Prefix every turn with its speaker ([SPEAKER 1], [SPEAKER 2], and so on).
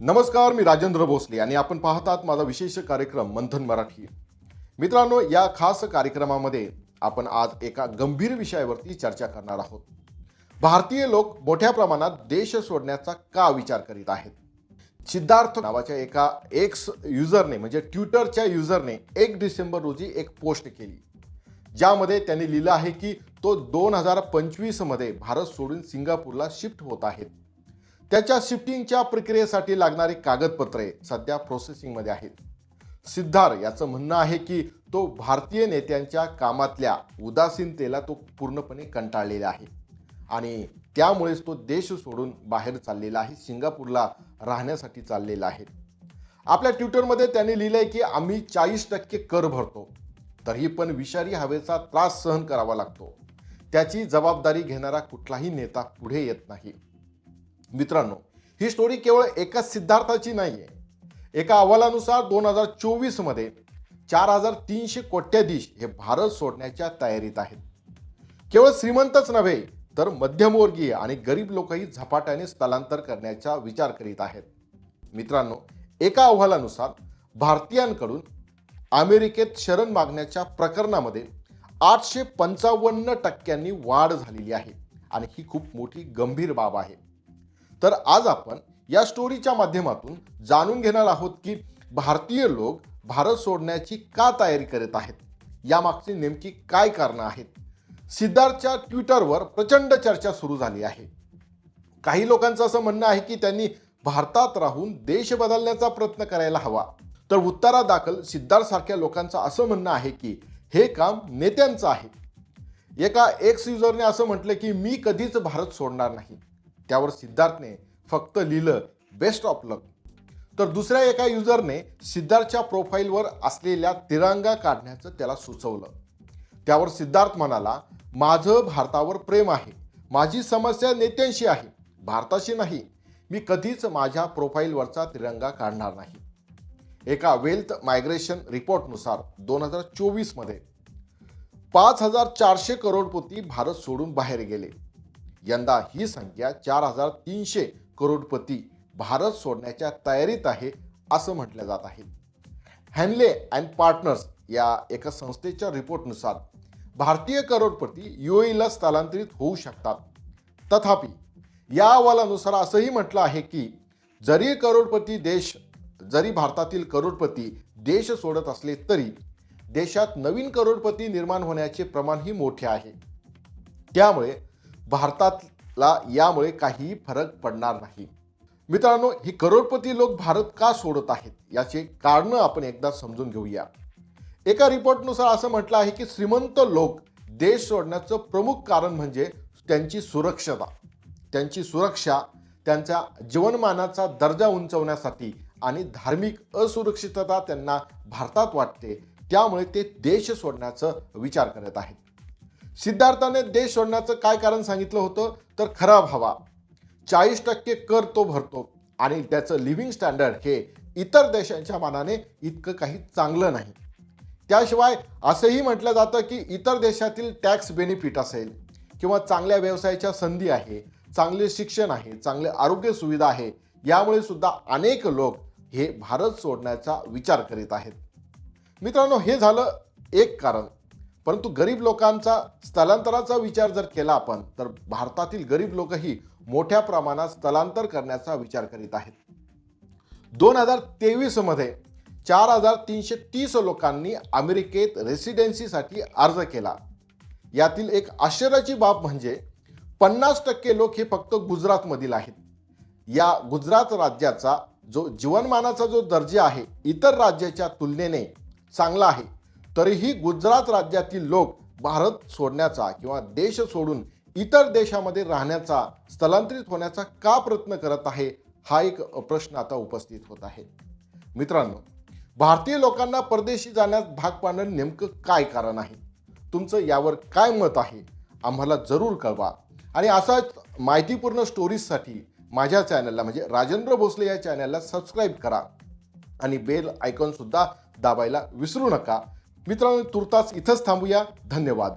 [SPEAKER 1] नमस्कार मी राजेंद्र भोसले आणि आपण पाहतात माझा विशेष कार्यक्रम मंथन मराठी. मित्रांनो या खास कार्यक्रमामध्ये आपण आज एका गंभीर विषयावरती चर्चा करणार आहोत. भारतीय लोक मोठ्या प्रमाणात देश सोडण्याचा का विचार करीत आहेत? सिद्धार्थ नावाच्या एका एक्स युजरने म्हणजे ट्विटरच्या युजरने एक डिसेंबर रोजी एक पोस्ट केली. ज्यामध्ये त्यांनी लिहिलं आहे की तो दोन हजार पंचवीसमध्ये भारत सोडून सिंगापूरला शिफ्ट होत आहेत त्याच्या शिफ्टिंगच्या प्रक्रियेसाठी लागणारी कागदपत्रे सध्या प्रोसेसिंगमध्ये आहेत. सिद्धार याचं म्हणणं आहे की तो भारतीय नेत्यांच्या कामातल्या उदासीनतेला तो पूर्णपणे कंटाळलेला आहे. आणि त्यामुळेच तो देश सोडून बाहेर चाललेला आहे सिंगापूरला राहण्यासाठी चाललेला आहे. आपल्या ट्विटरमध्ये त्यांनी लिहिलंय की आम्ही चाळीस टक्के कर भरतो. तरी पण विषारी हवेचा त्रास सहन करावा लागतो. त्याची जबाबदारी घेणारा कुठलाही नेता पुढे येत नाही. मित्रांनो ही स्टोरी केवळ एका सिद्धार्थाची नाही आहे एका अहवालानुसार दोन हजार चोवीसमध्ये चार हजार तीनशे कोट्याधीश हे भारत सोडण्याच्या तयारीत आहेत. केवळ श्रीमंतच नव्हे तर मध्यमवर्गीय आणि गरीब लोकही झपाट्याने स्थलांतर करण्याचा विचार करीत आहेत. मित्रांनो एका अहवालानुसार भारतीयांकडून अमेरिकेत शरण मागण्याच्या प्रकरणामध्ये आठशे पंचावन्न टक्क्यांनी वाढ झालेली आहे आणि ही खूप मोठी गंभीर बाब आहे. तर आज आपण या स्टोरीच्या माध्यमातून जाणून घेणार आहोत की भारतीय लोक भारत सोडण्याची का तयारी करत आहेत? यामागची नेमकी काय कारणं आहेत? सिद्धार्थच्या ट्विटरवर प्रचंड चर्चा सुरू झाली आहे. काही लोकांचं असं म्हणणं आहे की त्यांनी भारतात राहून देश बदलण्याचा प्रयत्न करायला हवा. तर उत्तरादाखल सिद्धार्थसारख्या लोकांचं असं म्हणणं आहे की हे काम नेत्यांचं आहे. एका एक्स युजरने असं म्हटलं की मी कधीच भारत सोडणार नाही. त्यावर सिद्धार्थने फक्त लिहिलं बेस्ट ऑफ लक तर दुसऱ्या एका युजरने सिद्धार्थच्या प्रोफाईलवर असलेल्या तिरंगा काढण्याचं त्याला सुचवलं. त्यावर सिद्धार्थ म्हणाला माझं भारतावर प्रेम आहे. माझी समस्या नेत्यांशी आहे. भारताशी नाही. मी कधीच माझ्या प्रोफाईलवरचा तिरंगा काढणार नाही. एका वेल्थ मायग्रेशन रिपोर्टनुसार दोन हजार चोवीसमध्ये पाच हजार चारशे करोडपती भारत सोडून बाहेर गेले. यंदा ही संख्या चार हजार तीनशे करोडपती भारत सोडण्याच्या तयारीत आहे असं म्हटलं जात आहे. हॅनले अँड पार्टनर्स या एका संस्थेच्या रिपोर्टनुसार भारतीय करोडपती युएईला स्थलांतरित होऊ शकतात. तथापि या अहवालानुसार असंही म्हटलं आहे की जरी करोडपती देश जरी भारतातील करोडपती देश सोडत असले तरी देशात नवीन करोडपती निर्माण होण्याचे प्रमाणही मोठे आहे. त्यामुळे भारतातला यामुळे काहीही फरक पडणार नाही. मित्रांनो ही करोडपती लोक भारत का सोडत आहेत? याचे कारण आपण एकदा समजून घेऊया. एका रिपोर्टनुसार असं म्हटलं आहे की श्रीमंत लोक देश सोडण्याचं प्रमुख कारण म्हणजे त्यांची सुरक्षता. त्यांची सुरक्षा त्यांच्या जीवनमानाचा दर्जा उंचवण्यासाठी आणि धार्मिक असुरक्षितता त्यांना भारतात वाटते त्यामुळे ते देश सोडण्याचं विचार करत आहेत. सिद्धार्थाने देश सोडण्याचं काय कारण सांगितलं होतं? तर खराब हवा. चाळीस टक्के कर तो भरतो. आणि त्याचं लिव्हिंग स्टँडर्ड हे इतर देशांच्या मानाने इतकं काही चांगलं नाही. त्याशिवाय असंही म्हटलं जातं की इतर देशातील टॅक्स बेनिफिट असेल किंवा चांगल्या व्यवसायाच्या संधी आहे चांगले शिक्षण आहे चांगले आरोग्य सुविधा आहे यामुळे सुद्धा अनेक लोक हे भारत सोडण्याचा विचार करीत आहेत. मित्रांनो हे झालं एक कारण. परंतु गरीब लोकांचा स्थलांतराचा विचार जर केला आपण तर भारतातील गरीब लोकही मोठ्या प्रमाणात स्थलांतर करण्याचा विचार करीत आहेत. दोन हजार तेवीसमध्ये चार हजार तीनशे तीस लोकांनी अमेरिकेत रेसिडेन्सीसाठी अर्ज केला. यातील एक आश्चर्याची बाब म्हणजे पन्नास टक्के लोक हे फक्त गुजरातमधील आहेत. या गुजरात राज्याचा जो जीवनमानाचा जो दर्जा आहे इतर राज्याच्या तुलनेने चांगला आहे. तरीही गुजरात राज्यातील लोक भारत सोडण्याचा किंवा देश सोडून इतर देशामध्ये राहण्याचा स्थलांतरित होण्याचा का प्रयत्न करत आहे हा एक प्रश्न आता उपस्थित होत आहे. मित्रांनो भारतीय लोकांना परदेशी जाण्यास भाग पाडणं नेमकं काय कारण आहे? तुमचं यावर काय मत आहे? आम्हाला जरूर कळवा. आणि असाच माहितीपूर्ण स्टोरीजसाठी माझ्या चॅनलला म्हणजे राजेंद्र भोसले या चॅनलला सबस्क्राईब करा. आणि बेल आयकॉनसुद्धा दाबायला विसरू नका. मित्रांनो तुर्तास इथंच थांबूया. धन्यवाद.